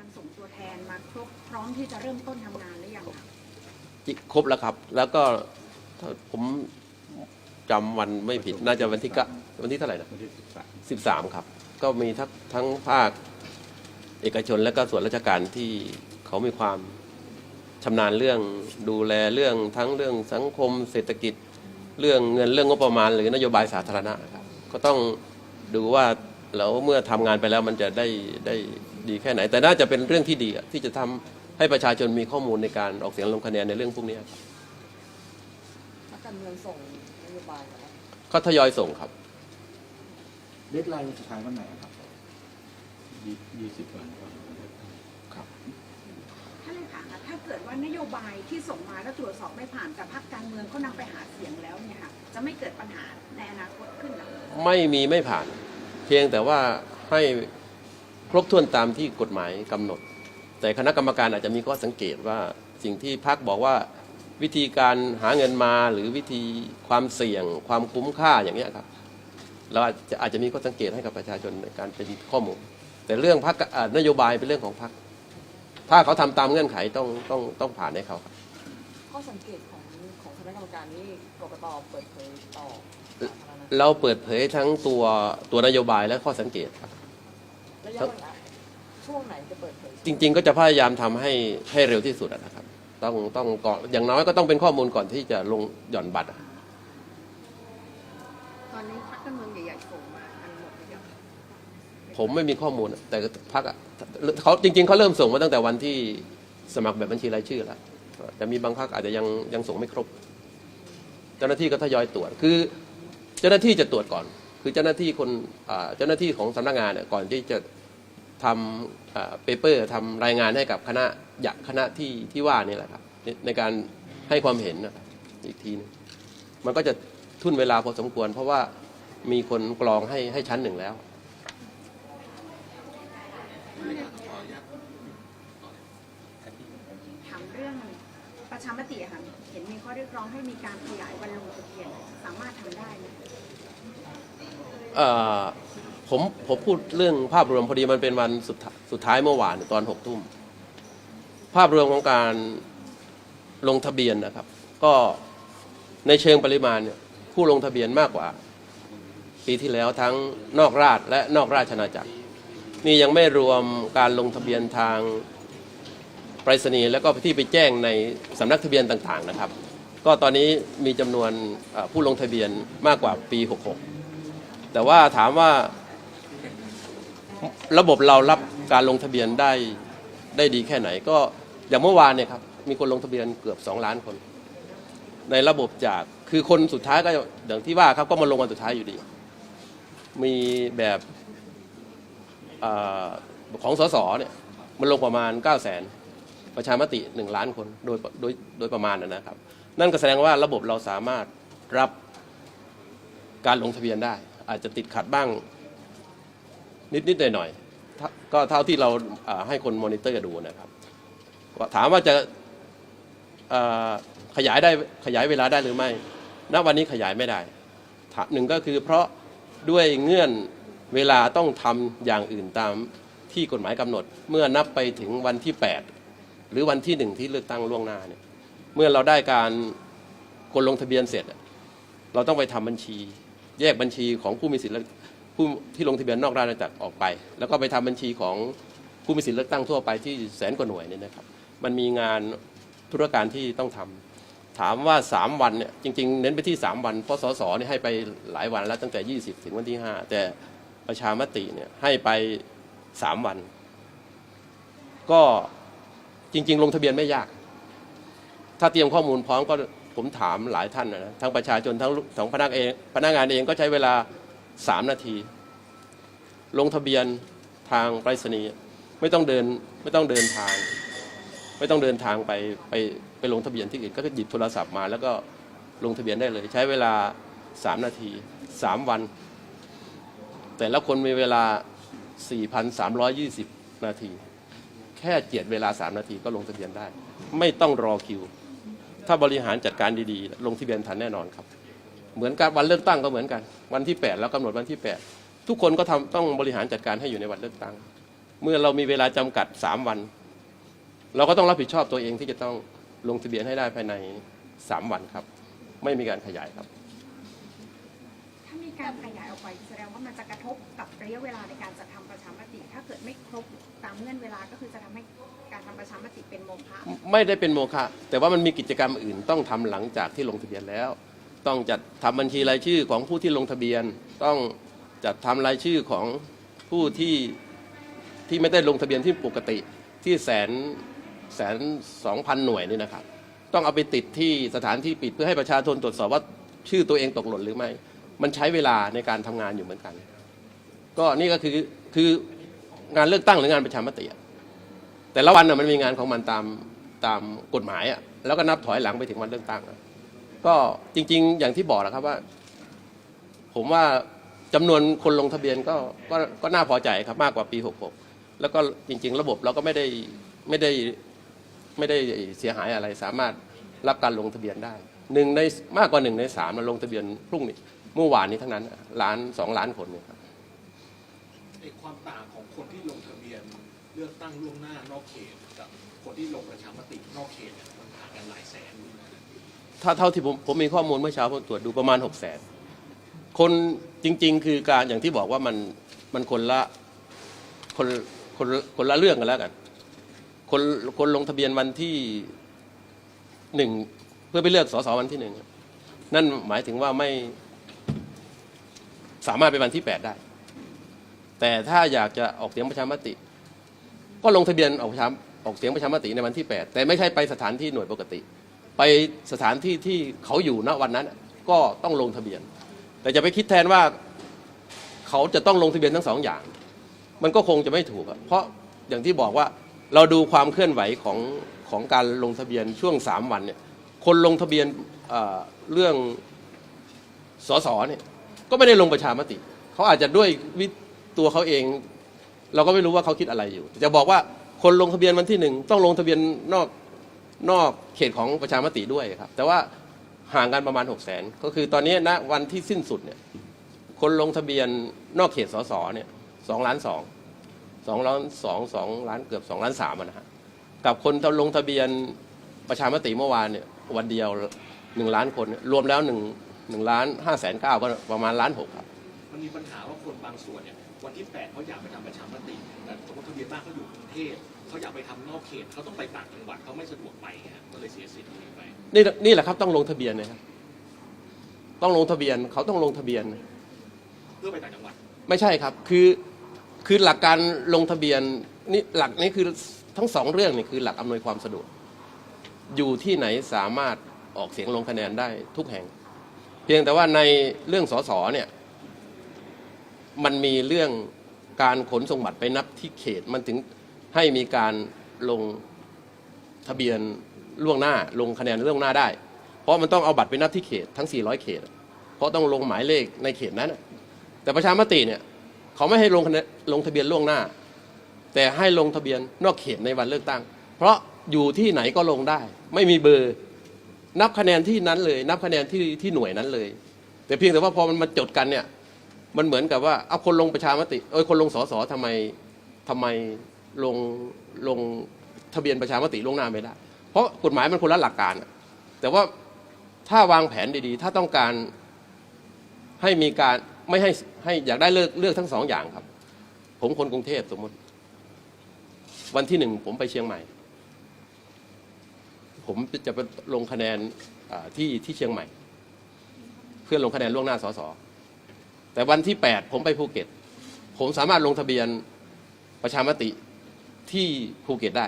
การส่งตัวแทนมาครบพร้อมที่จะเริ่มต้นทำงานหรือยังคะจิครบแล้วครับ แล้วก็ถ้าผมจำวันไม่ผิดน่าจะวันที่เก้าวันที่เท่าไหร่นะ วันที่สิบสาม สิบสามครับ ก็มีทั้งทั้งภาคเอกชนและก็ส่วนราชการที่เขามีความชำนาญเรื่องดูแลเรื่องทั้งเรื่องสังคม เศรษฐกิจ เรื่องเงินเรื่องงบประมาณ หรือนโยบายสาธารณะครับก็ต้องดูว่าแล้วเมื่อทำงานไปแล้วมันจะได้ได้ ดีแค่ไหน แต่น่าจะเป็นเรื่องที่ดีอะที่จะทำให้ประชาชนมีข้อมูลในการออกเสียงลงคะแนนในเรื่องพวกนี้ครับนักการเมืองส่งนโยบายมาแล้วก็ทยอยส่งครับเดทไลน์วันสุดท้ายวันไหนครับยี่ยี่สิบวันก่อนวันเลือกตั้งถ้าเลยค่ะถ้าเกิดว่านโยบายที่ส่งมาแล้วตรวจสอบไม่ผ่านแต่พรรคการเมืองเขานำไปหาเสียงแล้วเนี่ยค่ะจะไม่เกิดปัญหาในอนาคตขึ้นหรอไม่มีไม่ผ่าน เพียงแต่ว่าให้ ครบถ้วนตามที่กฎหมายกำหนด แต่คณะกรรมการอาจจะมีข้อสังเกตว่าสิ่งที่พักบอกว่าวิธีการหาเงินมาหรือวิธีความเสี่ยง ความคุ้มค่าอย่างเนี้ยครับเราอาจจะอาจจะมีข้อสังเกตให้กับประชาชนในการเป็นข้อมูล แต่เรื่องพักนโยบายเป็นเรื่องของพักถ้าเขาทำตามเงื่อนไขต้องต้องต้องผ่านให้เขาครับข้อสังเกตของของคณะกรรมการนี่กกตเปิดเผยต่อสาธารณะเราเปิดเผยทั้งตัวตัวนโยบายและข้อสังเกตครับ ระยะเวลาช่วงไหนจะเปิดเผยจริง ๆ ก็จะพยายามทำให้ให้เร็วที่สุดอะนะครับ ต้องต้องก่อนอย่างน้อยก็ต้องเป็นข้อมูลก่อนที่จะลงหย่อนบัตรอะตอนนี้พรรคการเมืองใหญ่ๆส่งมากันหมดหรือยังผมไม่มีข้อมูลอะแต่พักเขาจริง ๆเขาเริ่มส่งมาตั้งแต่วันที่สมัครแบบบัญชีรายชื่อแล้วแต่มีบางพักอาจจะยังยังส่งไม่ครบ เจ้าหน้าที่ก็ทยอยตรวจคือ เจ้าหน้าที่จะตรวจก่อน คือเจ้าหน้าที่คนอ่าเจ้าหน้าที่ของสำนักงานเนี่ยก่อนที่จะ ทำเปเปอร์ทำรายงานให้กับคณะอยากคณะที่ที่ว่านี่แหละครับในในการให้ความเห็นนะครับอีกทีหนึงมันก็จะทุ่นเวลาพอสมควร เพราะว่ามีคนกรองให้ให้ชั้นหนึ่งแล้วถามเรื่องประชามติอะค่ะเห็นมีข้อเรียกร้องให้มีการขยายวันลงทะเบียนสามารถทำได้ไหมเอ่อ ผมผมพูดเรื่องภาพรวมพอดีมันเป็นวันสุดสุดท้ายเมื่อวานตอนหกทุ่ม ภาพรวมของการลงทะเบียนนะครับ ก็ในเชิงปริมาณเนี่ยผู้ลงทะเบียนมากกว่า ปีที่แล้วทั้งนอกราชและนอกราชอาจักร นี่ยังไม่รวมการลงทะเบียนทางไปรษณีย์แล้วก็ที่ไปแจ้งในสำนักทะเบียนต่างๆนะครับ ก็ตอนนี้มีจำนวนผู้ลงทะเบียนมากกว่าปี 66 แต่ว่าถามว่า ระบบเรารับการลงทะเบียนได้ได้ดีแค่ไหน ก็อย่างเมื่อวานเนี่ยครับมีคนลงทะเบียนเกือบ 2 ล้านคน ในระบบจากคือคนสุดท้ายก็อย่างที่ว่าครับก็มาลงวันสุดท้ายอยู่ดี มีแบบอของสสเนี่ยมันลงประมาณ 9 0 0 0 0 0ประชามติ 1 ล้านคนโดยโดยโดยประมาณนะครับ นั่นก็แสดงว่าระบบเราสามารถรับการลงทะเบียนได้ อาจจะติดขัดบ้าง นิดๆหน่อยๆก็เท่าที่เราให้คนมอนิเตอร์ดูนะครับถามว่าจะขยายได้ขยายเวลาได้หรือไม่ ณ วันนี้ขยายไม่ได้หนึ่งก็คือเพราะด้วยเงื่อนเวลาต้องทำอย่างอื่นตามที่กฎหมายกำหนด เมื่อนับไปถึงวันที่ 8 หรือวันที่หนึ่งที่เลือกตั้งล่วงหน้าเนี่ยเมื่อเราได้การคนลงทะเบียนเสร็จ เราต้องไปทำบัญชี แยกบัญชีของผู้มีสิทธิ์ ผู้ที่ลงทะเบียนนอกราชอาณาจักรออกไป แล้วก็ไปทำบัญชีของผู้มีสิทธิเลือกตั้งทั่วไปที่แสนกว่าหน่วยเนี่ยนะครับ มันมีงานธุรการที่ต้องทำถามว่า 3 วันเนี่ยจริง ๆ เน้นไปที่ 3 วันเพราะสสเนี่ยให้ไปหลายวันแล้วตั้งแต่ 20 ถึงวันที่ 5 แต่ประชามติเนี่ยให้ไป 3 วัน ก็จริง ๆ ลงทะเบียนไม่ยาก ถ้าเตรียมข้อมูลพร้อมก็ผมถามหลายท่านนะนะทั้งประชาชนทั้งทั้งพนักเองพนักงานเองก็ใช้เวลา 3 นาที ลงทะเบียนทางไปรษณีย์ไม่ต้องเดินไม่ต้องเดินทาง ไม่ต้องเดินทางไปไปไปลงทะเบียนที่อื่นก็หยิบโทรศัพท์มา แล้วก็ลงทะเบียนได้เลย ใช้เวลา 3 นาที 3 วัน แต่ละคนมีเวลา 4,320 นาที แค่เจียดเวลา 3 นาทีก็ลงทะเบียนได้ ไม่ต้องรอคิว ถ้าบริหารจัดการดีๆ ลงทะเบียนทันแน่นอนครับ เหมือนกับวันเลือกตั้งก็เหมือนกัน วันที่ 8 แล้วกำหนดวันที่ 8 ทุกคนก็ทำต้องบริหารจัดการให้อยู่ในวันเลือกตั้ง เมื่อเรามีเวลาจำกัดสามวัน เราก็ต้องรับผิดชอบตัวเองที่จะต้องลงทะเบียนให้ได้ภายในสามวันครับ ไม่มีการขยายครับ ถ้ามีการขยายออกไปแสดงว่ามันจะกระทบกับระยะเวลาในการจัดทำประชามติ ถ้าเกิดไม่ครบตามเงื่อนเวลาก็คือจะทำให้การทำประชามติเป็นโมฆะไม่ได้เป็นโมฆะแต่ว่ามันมีกิจกรรมอื่นต้องทำหลังจากที่ลงทะเบียนแล้ว ต้องจัดทำบัญชีรายชื่อของผู้ที่ลงทะเบียน ต้องจัดทำรายชื่อของผู้ที่ที่ไม่ได้ลงทะเบียนที่ปกติที่แสนแสนสองพันหน่วยนี่นะครับ ต้องเอาไปติดที่สถานที่ปิดเพื่อให้ประชาชนตรวจสอบว่าชื่อตัวเองตกหล่นหรือไม่ มันใช้เวลาในการทำงานอยู่เหมือนกัน ก็นี่ก็คือคืองานเลือกตั้งหรืองานประชามติแต่ละวันน่ะมันมีงานของมันตามตามกฎหมายอะแล้วก็นับถอยหลังไปถึงวันเลือกตั้งอะ ก็จริง ๆ อย่างที่บอกนะครับว่า ผมว่าจำนวนคนลงทะเบียนก็ก็ก็น่าพอใจครับมากกว่าปี 66 แล้วก็จริง ๆ ระบบเราก็ไม่ได้ไม่ได้ไม่ได้เสียหายอะไรสามารถรับการลงทะเบียนได้หนึ่งในมากกว่าหนึ่งในสามเราลงทะเบียนพรุ่งนี้เมื่อวานนี้ทั้งนั้นล้านสองล้านคนเนี่ยครับไอความต่างของคนที่ลงทะเบียนเลือกตั้งล่วงหน้านอกเขตกับคนที่ลงประชามตินอกเขตเนี่ยมันต่างกันหลายแสน ถ้าเท่าที่ผมผมมีข้อมูลเมื่อเช้าผมตรวจดูประมาณหกแสนคนจริง ๆ คือการอย่างที่บอกว่ามันมันคนละคนคนคนละเรื่องกันแล้วกัน คนคนลงทะเบียนวันที่หนึ่งเพื่อไปเลือกสสวันที่หนึ่งนั่นหมายถึงว่าไม่สามารถไปวันที่แปดได้ แต่ถ้าอยากจะออกเสียงประชามติ ก็ลงทะเบียนออกประชามออกเสียงประชามติในวันที่แปดแต่ไม่ใช่ไปสถานที่หน่วยปกติ ไปสถานที่ที่เขาอยู่ณวันนั้น ก็ต้องลงทะเบียน แต่จะไปคิดแทนว่าเขาจะต้องลงทะเบียนทั้งสองอย่าง มันก็คงจะไม่ถูกเพราะอย่างที่บอกว่าเราดูความเคลื่อนไหวของของการลงทะเบียนช่วงสามวันเนี่ยคนลงทะเบียนเอ่อเรื่องสสเนี่ยก็ไม่ได้ลงประชามติ เขาอาจจะด้วยวิตัวเขาเอง เราก็ไม่รู้ว่าเขาคิดอะไรอยู่ จะบอกว่าคนลงทะเบียนวันที่หนึ่งต้องลงทะเบียนนอก นอกเขตของประชามติด้วยครับ แต่ว่าห่างกันประมาณ 6 0 0 0 0 ก็คือตอนนี้ณวันที่สิ้นสุดเนี่ยคนลงทะเบียนนอกเขตสสเนี่ยสองล้านสองสองล้านสองสองล้านเกือบสองล้านสามนะฮะกับคนลงทะเบียนประชามติเมื่อวานเนี่ยวันเดียวหนึ่งล้านคน รวมแล้วหนึ่งหนึ่งล้านห้าแสนเก้าก็ประมาณล้านหกครับ มันมีปัญหาว่าคนบางส่วนเนี่ย วันที่แปดเขาอยากไปทำประชามติแต่สมมติทะเบียนบ้านเขาอยู่กรุงเทพเขาอยากไปทำนอกเขตเขาต้องไปต่างจังหวัดเขาไม่สะดวกไปไงก็เลยเสียสิทธิ์ตรงนี้ไปนี่นี่แหละครับต้องลงทะเบียนนะครับต้องลงทะเบียนเขาต้องลงทะเบียน เพื่อไปต่างจังหวัด ไม่ใช่ครับคือคือหลักการลงทะเบียนนี่หลักนี่คือทั้งสองเรื่องนี่คือหลักอำนวยความสะดวก อยู่ที่ไหนสามารถออกเสียงลงคะแนนได้ทุกแห่ง เพียงแต่ว่าในเรื่องสสเนี่ย มันมีเรื่องการขนส่งบัตรไปนับที่เขตมันถึงให้มีการลงทะเบียนล่วงหน้าลงคะแนนล่วงหน้าได้ เพราะมันต้องเอาบัตรไปนับที่เขตทั้ง 400 เขต เพราะต้องลงหมายเลขในเขตนั้น แต่ประชามติเนี่ยเขาไม่ให้ลงคะแนนลงทะเบียนล่วงหน้า แต่ให้ลงทะเบียนนอกเขตในวันเลือกตั้ง เพราะอยู่ที่ไหนก็ลงได้ ไม่มีเบอร์นับคะแนนที่นั้นเลย นับคะแนนที่ที่หน่วยนั้นเลย แต่เพียงแต่ว่าพอมันมาจดกันเนี่ย มันเหมือนกับว่าเอาคนลงประชามติเอ้ยคนลงสสทำไมทำไมลงลงทะเบียนประชามติล่วงหน้าไม่ได้ เพราะกฎหมายมันคนละหลักการอะแต่ว่าถ้าวางแผนดีๆ ถ้าต้องการให้มีการไม่ให้ให้อยากได้เลือกเลือกทั้งสองอย่างครับ ผมคนกรุงเทพสมมติ วันที่หนึ่งผมไปเชียงใหม่ ผมจะไปลงคะแนนอ่าที่ที่เชียงใหม่ เพื่อลงคะแนนล่วงหน้าสส แต่วันที่ 8 ผมไปภูเก็ต ผมสามารถลงทะเบียนประชามติที่ภูเก็ตได้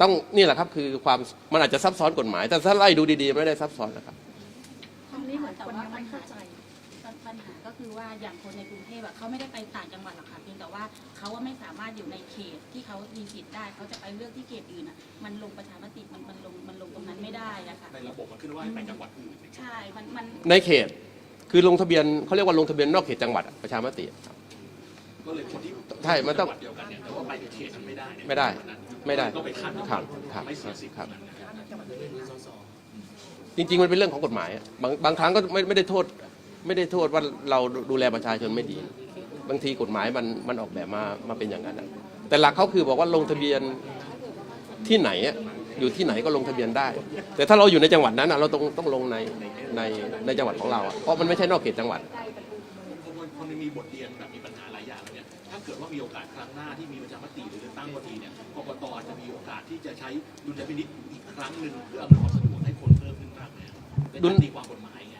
ต้องนี่แหละครับคือความมันอาจจะซับซ้อนกฎหมาย แต่ถ้าไล่ดูดีๆ ไม่ได้ซับซ้อนนะครับตรงนี้เหมือนคนยังไม่เข้าใจปัญหาก็คือว่าอย่างคนในกรุงเทพอะเขาไม่ได้ไปต่างจังหวัดหรอกค่ะเพียงแต่ว่าเขาว่าไม่สามารถอยู่ในเขตที่เขามีสิทธิ์ได้เขาจะไปเลือกที่เขตอื่นอะมันลงประชามติมันมันลงมันลงตรงนั้นไม่ได้อะค่ะในระบบมันขึ้นว่าให้ไปจังหวัดอื่นใช่มันมันในเขต คือลงทะเบียนเขาเรียกว่าลงทะเบียนนอกเขตจังหวัดอะประชามติครับ ก็เลยคนที่ใช่มันต้องจังหวัดเดียวกันเนี่ยแต่ว่าไปเขตนั้นไม่ได้เนี่ยไม่ได้วันนั้นไม่ได้ก็ไปคัดครับครับไม่เสียสิทธิ์ครับ นั้นนะครับจริงๆ มันเป็นเรื่องของกฎหมายอะบางบางครั้งก็ไม่ไม่ได้โทษ ไม่ได้โทษว่าเราดูแลประชาชนไม่ดี บางทีกฎหมายมันมันออกแบบมามาเป็นอย่างนั้นอะแต่หลักเขาคือบอกว่าลงทะเบียนที่ไหนอะ อยู่ที่ไหนก็ลงทะเบียนได้ แต่ถ้าเราอยู่ในจังหวัดนั้นอะเราต้องต้องลงในในในจังหวัดของเราอะเพราะมันไม่ใช่นอกเขตจังหวัดคนคนมีบทเรียนแบบมีปัญหาหลายอย่างแล้วเนี่ยถ้าเกิดว่ามีโอกาสครั้งหน้าที่มีประชามติหรือเลือกตั้งก็ดีเนี่ยกกตอาจจะมีโอกาสที่จะใช้ดุลยพินิจอีกครั้งหนึ่งเพื่ออำนวยความสะดวกให้คนเพิ่มขึ้นมากเลยในดุกาลรตีความกฎหมายไง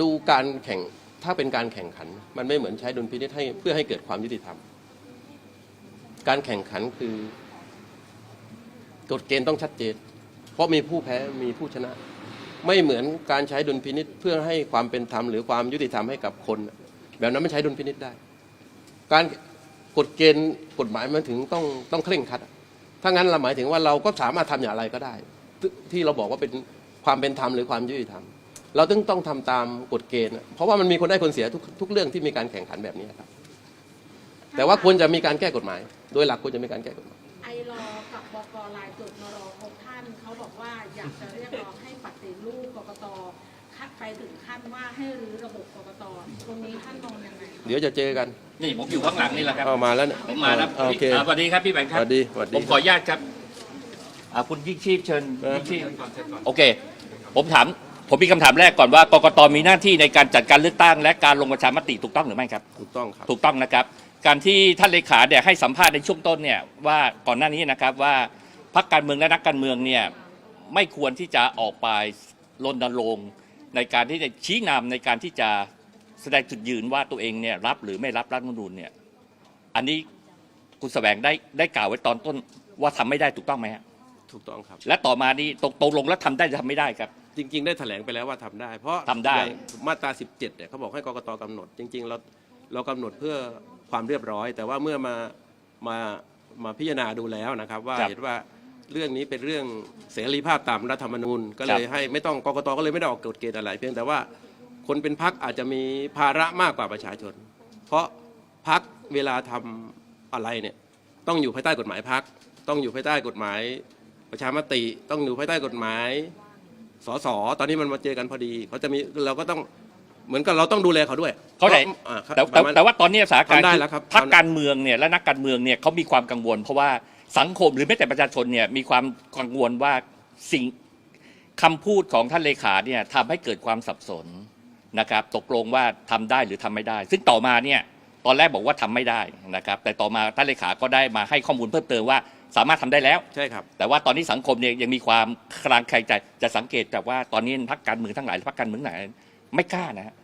ดูการแข่งถ้าเป็นการแข่งขัน มันไม่เหมือนใช้ดุลพินิจให้เพื่อให้เกิดความยุติธรรม การแข่งขันคือ กฎเกณฑ์ต้องชัดเจน เพราะมีผู้แพ้มีผู้ชนะ ไม่เหมือนการใช้ดุลพินิษเพื่อให้ความเป็นธรรมหรือความยุติธรรมให้กับคน แบบนั้นไม่ใช้ดุลพินิษได้ การกฎเกณฑ์กฎหมายมันถึงต้องต้องเคร่งครัดถ้างั้นเราหมายถึงว่าเราก็สามารถทำอย่างไรก็ได้ ที่เราบอกว่าเป็นความเป็นธรรมหรือความยุติธรรม เราต้องต้องทำตามกฎเกณฑ์ เพราะว่ามันมีคนได้คนเสียทุกทุกเรื่องที่มีการแข่งขันแบบนี้ครับแต่ว่าควรจะมีการแก้กฎหมาย โดยหลักควรจะมีการแก้กฎหมายไอรอกับบกลายจุดนรหกท่านเขาบ อกว่าอยากจะเรียกร้องให้ปฏิรูปกกตคัดไปถึงขั้นว่าให้รื้อระบบกกตตรงนี้ท่านมองยังไงเดี๋ยวจะเจอกันนี่ผมอยู่ข้างหลังนี่แหละครับเอามาแล้วเนี่ยผมมาแล้วโอเคอ่าสวัสดีครับพี่แบงค์สครับวัสดีสวัสดี ผมขออนุญาตครับอ่าคุณยิ่งชีพเชิญเออ ยิ่งชีพโอเค ผมถาม ผมมีคำถามแรกก่อนว่ากกตมีหน้าที่ในการจัดการเลือกตั้ง และการลงประชามติถูกต้องหรือไม่ครับ ถูกต้องครับ ถูกต้องนะครับ การที่ท่านเลขาเนี่ยให้สัมภาษณ์ในช่วงต้นเนี่ยว่าก่อนหน้านี้นะครับว่าพรรคการเมืองและนักการเมืองเนี่ย ไม่ควรที่จะออกไปรณรงค์ในการที่จะชี้นำในการที่จะแสดงจุดยืนว่าตัวเองเนี่ยรับหรือไม่รับรัฐธรรมนูญเนี่ยอันนี้คุณแสวงได้ได้กล่าวไว้ตอนต้นว่าทำไม่ได้ถูกต้องไหมฮะถูกต้องครับ และต่อมานี้ตกตกลงแล้วทำได้หรือทำไม่ได้ครับ จริง ๆ ได้แถลงไปแล้วว่าทำได้ เพราะทำได้อย่างมาตรา 17เนี่ยเขาบอกให้กกตกำหนด จริง ๆ เราเรากำหนดเพื่อความเรียบร้อย แต่ว่าเมื่อมามามาพิจารณาดูแล้วนะครับ ว่าเห็นว่า เรื่องนี้เป็นเรื่องเสรีภาพตามรัฐธรรมนูญ ก็เลยให้ไม่ต้องกกตก็เลยไม่ได้ออกกฎเกณฑ์อะไร เพียงแต่ว่าคนเป็นพักอาจจะมีภาระมากกว่าประชาชน เพราะพักเวลาทำอะไรเนี่ยต้องอยู่ภายใต้กฎหมายพักต้องอยู่ภายใต้กฎหมาย ประชามติต้องอยู่ภายใต้กฎหมายสสตอนนี้มันมาเจอกันพอดีเขาจะมีเราก็ต้องเหมือนกับเราต้องดูแลเขาด้วยเข้าใจพระอ่แต่ปแต่ระมณแต่ว่าตอนนี้สถานการณ์ทำได้คือแล้วครับพรรคการเมืองเนี่ยและนักการเมืองเนี่ยเขามีความกังวล เพราะว่า สังคมหรือแม้แต่ประชาชนเนี่ยมีความกังวลว่าสิ่งคำพูดของท่านเลขาเนี่ยทำให้เกิดความสับสนนะครับ ตกลงว่าทำได้หรือทำไม่ได้ ซึ่งต่อมาเนี่ยตอนแรกบอกว่าทำไม่ได้นะครับ แต่ต่อมาท่านเลขาก็ได้มาให้ข้อมูลเพิ่มเติมว่าสามารถทำได้แล้วใช่ครับ แต่ว่าตอนนี้สังคมเนี่ยยังมีความคลางแคลงใจจะสังเกตจากว่าตอนนี้พรรคการเมืองทั้งหลายพรรคการเมืองไหนไม่กล้านะฮะ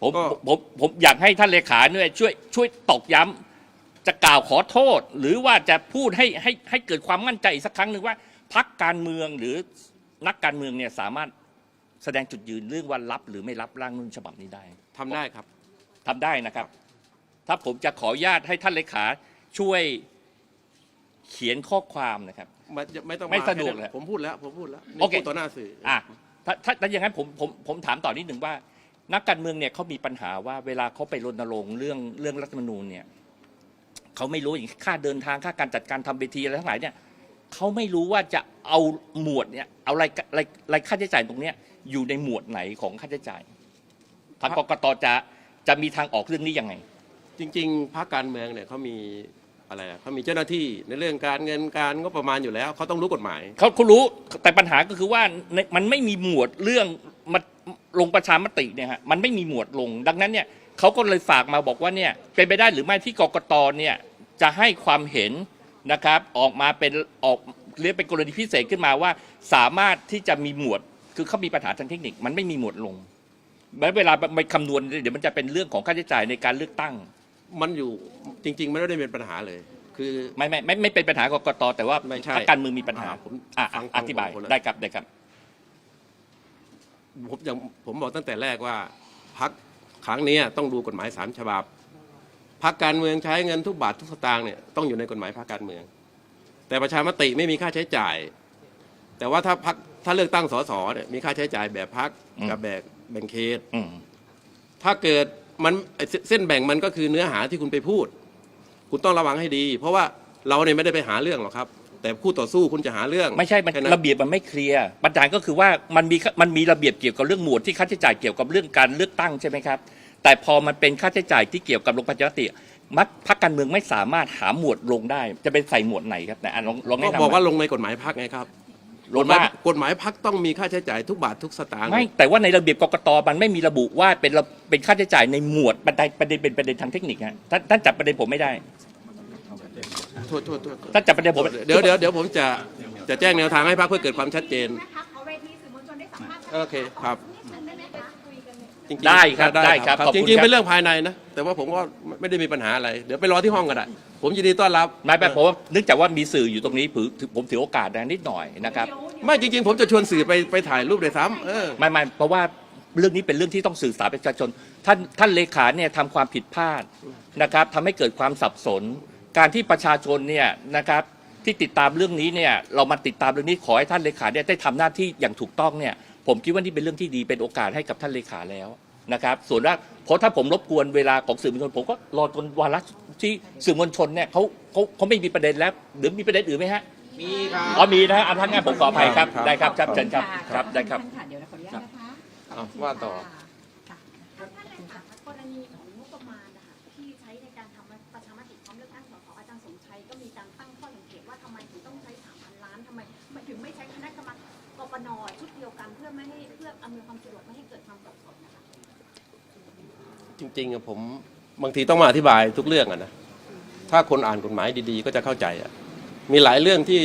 ผมก็ผมผมอยากให้ท่านเลขาเนี่ยช่วยช่วยตอกย้ำ จะกล่าวขอโทษ หรือว่าจะพูดให้ให้ให้เกิดความมั่นใจอีกสักครั้งหนึ่งว่าพรรคการเมืองหรือนักการเมืองเนี่ยสามารถแสดงจุดยืนเรื่องว่ารับหรือไม่รับร่างนุ่นฉบับนี้ได้ทำได้ครับทำได้นะครับ ถ้าผมจะขออนุญาตให้ท่านเลขาช่วยเขียนข้อความนะครับ ไม่ไม่ต้องไม่าสะดวกแค่นั้นเลยผมพูดแล้ว ผมพูดแล้วนี่โอเค พูดต่อหน้าสื่อออะถ้าถ้าถ้าอย่างนั้นผมผมผมถามต่อนิดหนึ่งว่า นักการเมืองเนี่ยเขามีปัญหาว่าเวลาเขาไปรณรงค์เรื่องเรื่องรัฐธรรมนูญเนี่ย เขาไม่รู้อย่างค่าเดินทางค่าการจัดการทำเวทีอะไรทั้งหลายเนี่ยเขาไม่รู้ว่าจะเอาหมวดเนี่ยเอารายรายรายค่าใช้จ่ายตรงเนี้ยอยู่ในหมวดไหนของค่าใช้จ่ายทางกกตจะจะมีทางออกเรื่องนี้ยังไง จริง ๆพรรคการเมืองเนี่ยเขามีอะไรอะเขามีเจ้าหน้าที่ในเรื่องการเงินการงบประมาณอยู่แล้วเขาต้องรู้กฎหมายเขาเขารู้แต่ปัญหาก็คือว่าในมันไม่มีหมวดเรื่องมาลงประชามติเนี่ยฮะมันไม่มีหมวดลงดังนั้นเนี่ย เขาก็เลยฝากมาบอกว่าเนี่ยเป็นไปได้หรือไม่ที่กกตเนี่ยจะให้ความเห็นนะครับออกมาเป็นออกเรียกเป็นกรณีพิเศษขึ้นมาว่า สามารถที่จะมีหมวด คือเขามีปัญหาทางเทคนิคมันไม่มีหมวดลงแม้เวลาไปคำนวณเดี๋ยวมันจะเป็นเรื่องของค่าใช้จ่ายในการเลือกตั้ง มันอยู่จริงๆไม่ได้เป็นปัญหาเลย คือไม่ไม่ไม่ไม่เป็นปัญหากกตแต่ว่าไม่ใช่พรรคการเมืองมีปัญหาอ่าผมอะฟังอธิบายฟังผมคนละ ได้ครับได้ครับ ผมอย่างผมบอกตั้งแต่แรกว่าพัก ครั้งเนี้ยต้องดูกฎหมายสามฉบับพักการเมืองใช้เงินทุกบาททุกสตางค์เนี่ยต้องอยู่ในกฎหมายพักการเมือง แต่ประชามติไม่มีค่าใช้จ่าย แต่ว่าถ้าพักถ้าเลือกตั้งสสเนี่ยมีค่าใช้จ่ายแบบพักอืมกับแบบแบ่งเขตอืมถ้าเกิดมันไอ้เสเส้นแบ่งมันก็คือเนื้อหาที่คุณไปพูด คุณต้องระวังให้ดี เพราะว่าเราเนี่ยไม่ได้ไปหาเรื่องหรอกครับ แต่คู่ต่อสู้คุณจะหาเรื่องไม่ใช่มันแค่นั้นระเบียบมันไม่เคลียร์ปัญหาก็คือว่ามันมีมันมีระเบียบเกี่ยวกับเรื่องหมวดที่ค่าใช้จ่ายเกี่ยวกับเรื่องการเลือกตั้งใช่ไหมครับ แต่พอมันเป็นค่าใช้จ่ายที่เกี่ยวกับลงประชามติมักพรรคการเมืองไม่สามารถหาหมวดลงได้ จะเป็นใส่หมวดไหนครับแต่อะลองลองก็แนะนำบอกว่ามาลงในกฎหมายพักไงครับลกงฎหมายว่า กฎหมายพักต้องมีค่าใช้จ่ายทุกบาททุกสตางค์ ไม่แต่ว่าในระเบียบกกตมันไม่มีระบุว่าเป็นระเป็นค่าใช้จ่ายในหมวดประเด็นประเด็นเป็นประเด็นทางเทคนิคฮะท่านท่านจับประเด็นผมไม่ได้ โทษโทษโทษท่านจับประเด็นผมเดี๋ยวเดี๋ยวเดี๋ยวผมจะจะแจ้งแนวทางให้พักเพื่อเกิดความชัดเจน นะคะขอเวทีสื่อมวลชนได้สัมภาษณ์โอเคครับ นิดนึงได้ไหมคะคุยกันเลยจริงๆได้ครับได้ครับขอบจคุณริงๆคเป็นรับเรื่องภายในนะ แต่ว่าผมก็ไม่ได้มีปัญหาอะไร เดี๋ยวไปรอที่ห้องก็ได้ ผมยินดีต้อนรับ ไม่ไม่ผมว่าเนื่องจากว่ามีสื่ออยู่ตรงนี้ผมถือผมถือโอกาสนะนิดหน่อยนะครับ ไม่จริงๆ ผมจะชวนสื่อไปไปถ่ายรูปเลยซ้ำเออ ไม่ไม่เพราะว่าเรื่องนี้เป็นเรื่องที่ต้องสื่อสารประชาชน ท่านท่านเลขาเนี่ยทำความผิดพลาดนะครับทำให้เกิดความสับสน การที่ประชาชนเนี่ยนะครับที่ติดตามเรื่องนี้เนี่ยเรามาติดตามเรื่องนี้ขอให้ท่านเลขาเนี่ยได้ทำหน้าที่อย่างถูกต้องเนี่ยผมคิดว่านี่เป็นเรื่องที่ดีเป็นโอกาสให้กับท่านเลขาแล้วนะครับส่วนว่าเพราะถ้าผมรบกวนเวลาของสื่อมวลชนผมก็รอจนวาระที่สื่อมวลชนเนี่ยเขาเขาเขาไม่มีประเด็นแล้วหรือมีประเด็นอื่นไหมฮะมีครับอ๋อมีนะฮะอะท่านงานผมขออภัยครับครับได้ครับครับเชิญครับครับได้ครับท่านค่ะเดี๋ยวเราขออนุญาตนะคะเอาว่าต่อค่ะท่านท่านเลยค่ะกรณีของงบประมาณนะคะ ที่ใช้ในการทำประชามติพร้อมเลือกตั้งสสอาจารย์สมชัยก็มีการตั้งข้อสังเกตว่าทำไมถึงต้องใช้3,000ล้านทำไมถึงไม่ใช้คณะกรรมการกปนชุดเดียวกันเพื่อไม่ให้เพื่ออำนวยความสะดวกไม่ให้เกิดความสับสนนะคะจริงๆอะผมบางทีต้องมาอธิบายทุกเรื่องอะนะถ้าคนอ่านกฎหมายดีๆ ก็จะเข้าใจอะมีหลายเรื่องที่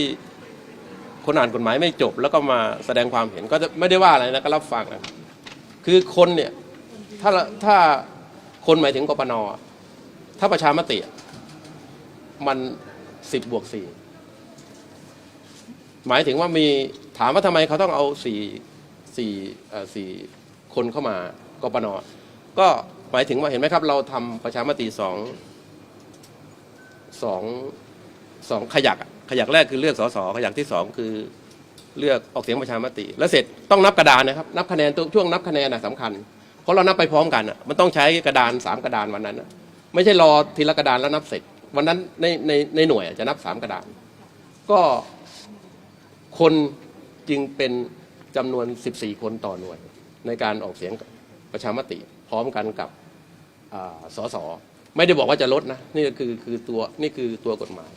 คนอ่านกฎหมายไม่จบ แล้วก็มาแสดงความเห็นก็จะไม่ได้ว่าอะไรนะก็รับฟังนะคือคนเนี่ยถ้าถ้าคนหมายถึงกปนอ ถ้าประชามติ มันสิบบวกสี่หมายถึงว่ามีถามว่าทำไมเขาต้องเอาสี่สี่สี่คนเข้ามากปนก็หมายถึงว่าเห็นไหมครับ เราทำประชามติสองสองสองขยักขยักแรกคือเลือกสสขยักที่สองคือเลือกออกเสียงประชามติ แล้วเสร็จต้องนับกระดานนะครับ นับคะแนนช่วงนับคะแนนนะสำคัญ เพราะเรานับไปพร้อมกันมันต้องใช้กระดานสามกระดานวันนั้นอะ ไม่ใช่รอทีละกระดานแล้วนับเสร็จ วันนั้นในในในหน่วยจะนับสามกระดาน ก็คนจึงเป็นจำนวน 14 คนต่อหน่วย ในการออกเสียงประชามติ พร้อมกันกับสสไม่ได้บอกว่าจะลดนะนี่คือคือตัวนี่คือตัวกฎหมาย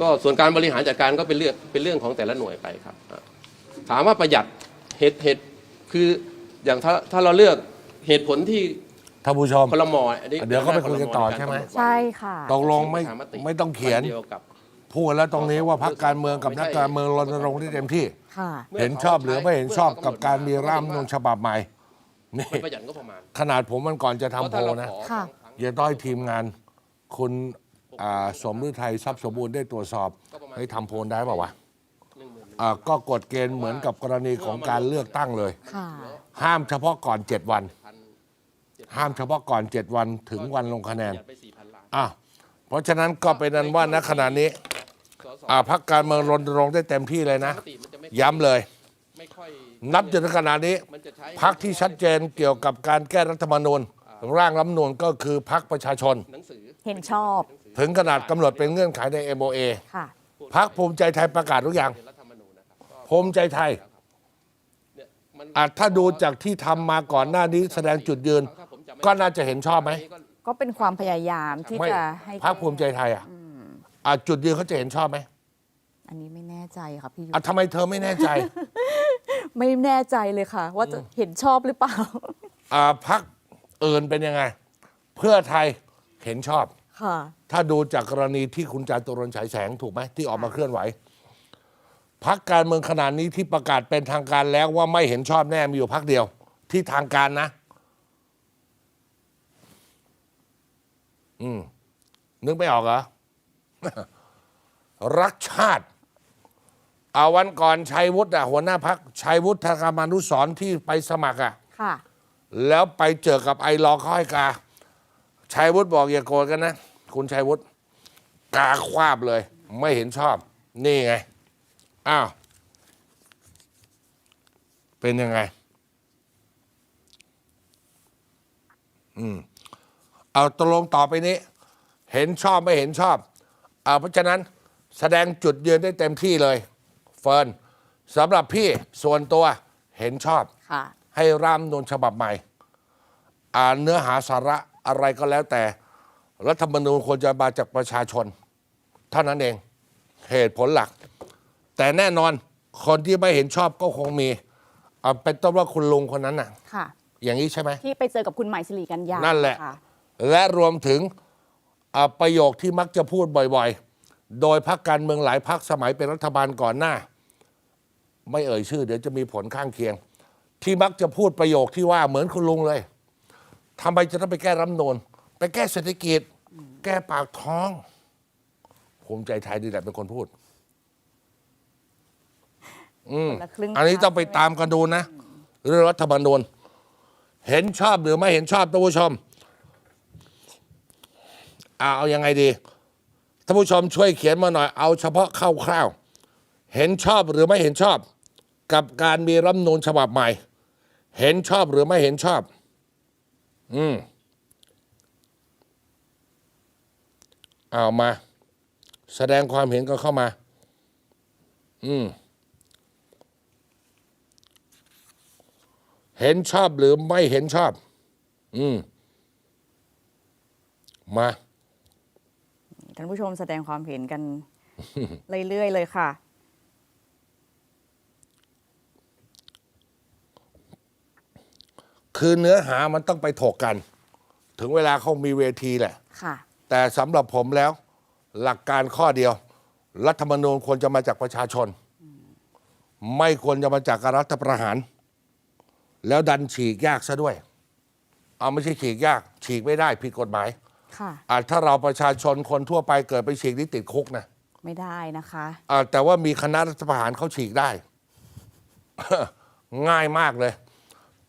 ก็ส่วนการบริหารจัดการก็เป็นเรื่องเป็นเรื่องของแต่ละหน่วยไปครับ ถามว่าประหยัดเหตุเหตุคืออย่างถ้าถ้าเราเลือกเหตุผลที่ ท่านผู้ชมคลมอันนี้เดี๋ยวก็ไปคุยกันต่อใช่ไหม ใช่ค่ะ ตกลงไม่ประชาติไม่ต้องเขียนวัดีวกับพูดแล้วตรงนี้ว่าพักการเมืองกับนักการเมืองรณรงค์ที่เต็มที่ ค่ะ เห็นชอบหรือไม่เห็นชอบกับการมีร่างรัฐธรรมนูญฉบับใหม่นี่มันประหยัดก็ประมาณขนาดผมมันก่อนจะทำเพราะโพถ้าลเรานะขอค่ะสองครั้งยังต้องให้ทีมงานคุณอ่าสมฤทัยทรัพย์สมบูรณ์ได้ตรวจสอบให้ทำโพลได้เปล่าวะอ่าก็กฎเกณฑ์เหมือนกับกรณีของการเลือกตั้งเลย ค่ะ ห้ามเฉพาะก่อน 7 วัน ห้ามเฉพาะก่อน 7 วันถึงวันลงคะแนนไปสี่พันล้านอะเพราะฉะนั้นก็เป็นนั้นว่าณขณะนี้สสอ่าพักการเมืองรณรงค์ได้เต็มที่เลยนะ ปกติมันจะไม่ย้ำเลย ไม่ค่อยนับจนถึงขณะนี้ มันจะใช้พักที่ชัดเจนเกี่ยวกับการแก้รัฐธรรมนูญ ร่างรัฐธรรมนูญก็คือพักประชาชน หนังสือเห็นชอบ ถึงขนาดกำหนดเป็นเงื่อนไขใน MOA ค่ะ พักภูมิใจไทยประกาศทุกอย่างเป็นรัฐธรรมนูญนะครับก็ภูมิใจไทยเนี่ยมันอะถ้าดูจากที่ทำมาก่อนหน้านี้แสดงจุดยืนถ้าผมจำไม่ ก็น่าจะเห็นชอบไหมก็ก็เป็นความพยายามที่ไม่จะให้พักภูมิใจไทยอะอะจุดยืนเขาจะเห็นชอบไหมอันนี้ไม่แน่ใจค่ะพี่ยุทอะธทำไมเธอไม่แน่ใจ ไม่แน่ใจเลยค่ะ ว่าจะเห็นชอบหรือเปล่า อ่าพักอื่นเป็นยังไง เพื่อไทยเห็นชอบ ค่ะ ถ้าดูจากกรณีที่คุณจาตุรนต์ฉายแสงถูกไหมที่ออกมาเคลื่อนไหวพักการเมืองขนาดนี้ที่ประกาศเป็นทางการแล้วว่าไม่เห็นชอบแน่มีอยู่พักเดียว ที่ทางการนะ อืมนึกไม่ออกเหรอ รักชาติเอาวันก่อนชัยวุฒิอะหัวหน้าพักชัยวุฒิธกรรมานุสรณ์ที่ไปสมัครอะค่ะ แล้วไปเจอกับไอรอว์เขาให้กาชัยวุฒิบอกอย่าโกรธกันนะ คุณชัยวุฒิกาควาบเลย ไม่เห็นชอบ นี่ไง อ้าว เป็นยังไง อืม เอาตกลงต่อไปนี้ เห็นชอบไม่เห็นชอบเอาเพราะฉะนั้นแสดงจุดยืนได้เต็มที่เลยเฟิร์นสำหรับพี่ส่วนตัวเห็นชอบ ค่ะ ให้ร่ามนูญฉบับใหม่ อ่านเนื้อหาสาระอะไรก็แล้วแต่ รัฐธรรมนูญควรจะมาจากประชาชน เท่านั้นเองเหตุผลหลัก แต่แน่นอนคนที่ไม่เห็นชอบก็คงมีเอาเป็นต้นว่าคุณลุงคนนั้นน่ะ ค่ะ อย่างนี้ใช่ไหมที่ไปเจอกับคุณใหม่สิริกัญญานั่นั่นแหละ และรวมถึงอ่าประโยคที่มักจะพูดบ่อยๆ โดยพรรคการเมืองหลายพรรคสมัยเป็นรัฐบาลก่อนหน้า ไม่เอ่ยชื่อ เดี๋ยวจะมีผลข้างเคียง ที่มักจะพูดประโยคที่ว่าเหมือนคุณลุงเลยทำไมจะต้องไปแก้รัฐธรรมนูนไปแก้เศรษฐกิจ แก้ปากท้องภูมิใจไทยนี่แหละเป็นคนพูดอืมคนละครึ่งอันนี้ต้องไปตามกันดูนะ เรื่องรัฐธรรมนูญเห็นชอบหรือไม่เห็นชอบท่านผู้ชม เอาเอายังไงดีท่านผู้ชมช่วยเขียนมาหน่อยเอาเฉพาะคร่าวๆเห็นชอบหรือไม่เห็นชอบ กับการมีรัฐนูญฉบับใหม่ เห็นชอบหรือไม่เห็นชอบ อืมเอามา แสดงความเห็นก็เข้ามา อืมเห็นชอบหรือไม่เห็นชอบ อืม มาานผู้ชมแสดงความเห็นกัน เรื่อยๆเลยค่ะ คือเนื้อหามันต้องไปถกกัน ถึงเวลาเขามีเวทีแหละ ค่ะ แต่สำหรับผมแล้ว หลักการข้อเดียว รัฐธรรมนูญควรจะมาจากประชาชน ไม่ควรจะมาจากการรัฐประหาร แล้วดันฉีกยากซะด้วย เอาไม่ใช่ฉีกยาก ฉีกไม่ได้ผิดกฎหมาย ค่ะอาจถ้าเราประชาชนคนทั่วไปเกิดไปฉีกนี่ติดคุกนะไม่ได้นะคะ อ่าแต่ว่ามีคณะรัฐประหารเขาฉีกได้ ง่ายมากเลย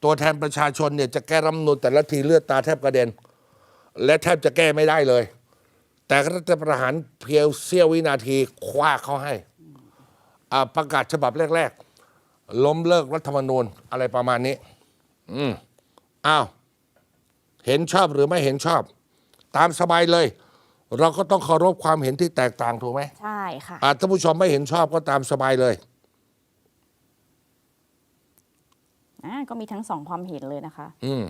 ตัวแทนประชาชนเนี่ยจะแก้รัฐธรรมนูญแต่ละทีเลือดตาแทบกระเด็น และแทบจะแก้ไม่ได้เลย แต่รัฐประหารเพียวเสี้ยววินาทีคว้าเขาให้อ่าประกาศฉบับแรก ๆ ล้มเลิกรัฐธรรมนูญอะไรประมาณนี้ อืมอ้าวเห็นชอบหรือไม่เห็นชอบ ตามสบายเลย เราก็ต้องเคารพความเห็นที่แตกต่างถูกไหมใช่ค่ะ อาท่านผู้ชมไม่เห็นชอบก็ตามสบายเลย อ่าก็มีทั้งสองความเห็นเลยนะคะ อืม